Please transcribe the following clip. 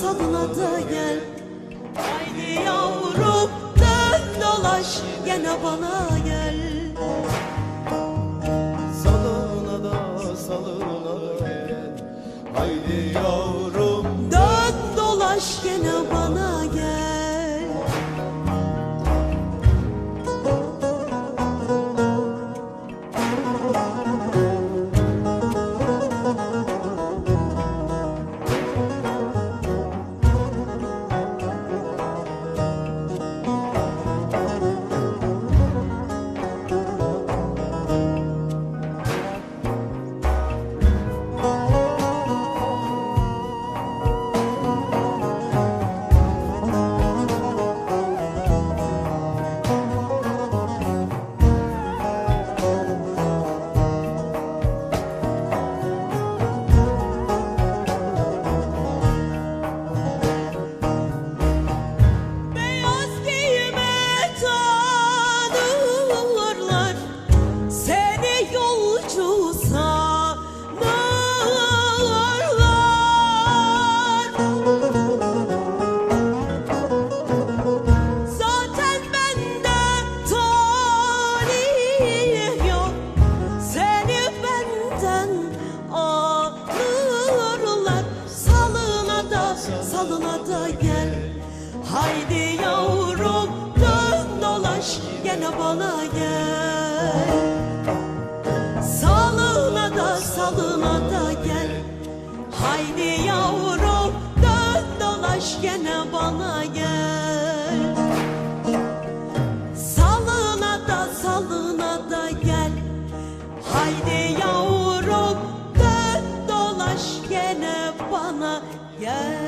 sadına da gel. Haydi yavrum dön dolaş gene bana gel. Salına da salına da gel. Haydi yavrum. Dön dolaş gene bana salına da gel. Haydi yavrum dön dolaş gene bana gel. Salına da salına da gel. Haydi yavrum dön dolaş gene bana gel. Salına da salına da gel. Haydi yavrum dön dolaş gene bana gel.